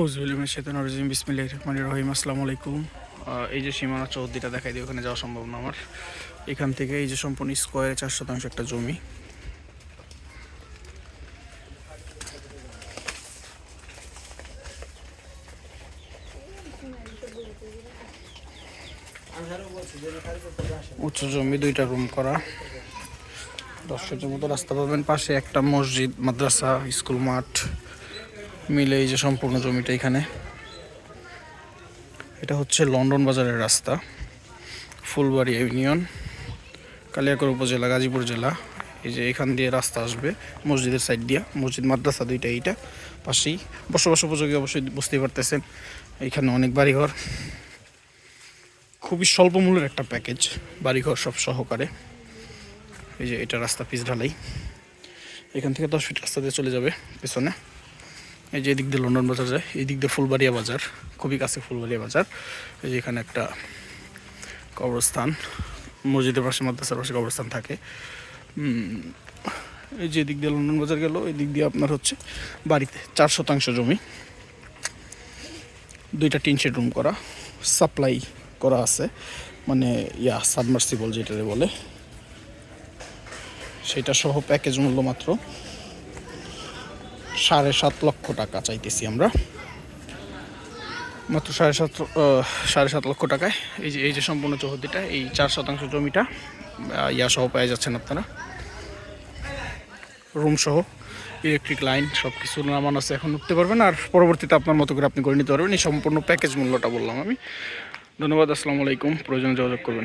উজবুলিমের সেতন রজিম বিসমিল্লাহ রহমান রহিম, আসসালামু আলাইকুম। এই যে সীমানা চৌদ্দিটা দেখাই দিই, ওখানে যাওয়া সম্ভব না আমার। এখান থেকে এই যে সম্পূর্ণ স্কোয়ারে চার শতাংশ একটা জমি। উঁচু জমি, দুইটা রুম করা। দশ মতো রাস্তা পাবেন পাশে একটা মসজিদ, মাদ্রাসা, স্কুল মাঠ। মিলে এই যে সম্পূর্ণ জমিটা এখানে। এটা হচ্ছে লন্ডন বাজারের রাস্তা, ফুলবাড়ি ইউনিয়ন কালিয়াকর উপজেলা, গাজীপুর জেলা। এই যে এখান দিয়ে রাস্তা আসবে, মসজিদের সাইড দিয়া, মসজিদ, মাদ্রাসা দুইটা এইটা পাশেই। বসবাস উপযোগী অবশ্যই বুঝতেই পারতেছেন এইখানে অনেক বাড়িঘর। খুবই স্বল্প মূল্যের একটা প্যাকেজ, বাড়িঘর সব সহকারে। এই যে এটা রাস্তা পিচ ঢালাই এখান থেকে দশ ফিট রাস্তা দিয়ে চলে যাবে, পেছনে। এই যে এদিক দিয়ে লন্ডন বাজার যায় এই দিক দিয়ে ফুলবাড়িয়া বাজার, খুবই কাছে ফুলবাড়িয়া বাজার। এই যে এখানে একটা কবরস্থান, মসজিদের পাশে, মাদ্রাসার পাশে কবরস্থান থাকে। এই যে এদিক দিয়ে লন্ডন বাজার গেল এই দিক দিয়ে আপনার হচ্ছে বাড়িতে চার শতাংশ জমি। দুইটা টিন শেড রুম করা, সাপ্লাই করা আছে মানে ইয়া সাবমার্সিবল যেটারে বলে। সেটা সহ প্যাকেজ মূল্য মাত্র সাড়ে সাত লক্ষ টাকা চাইতেছি আমরা। মাত্র সাড়ে সাত সাড়ে সাত লক্ষ টাকায়। এই যে এই যে সম্পূর্ণ চৌহদ্দিটা, এই চার শতাংশ জমিটা ইয়া সহ পেয়ে যাচ্ছেন আপনারা। রুম সহ ইলেকট্রিক লাইন সব কিছু নামান আছে। এখন উঠতে পারবেন আর পরবর্তীতে আপনার মতো করে আপনি করে নিতে পারবেন। এই সম্পূর্ণ প্যাকেজ মূল্যটা বললাম আমি। ধন্যবাদ, আসসালামু আলাইকুম। প্রয়োজন যোগাযোগ করবেন।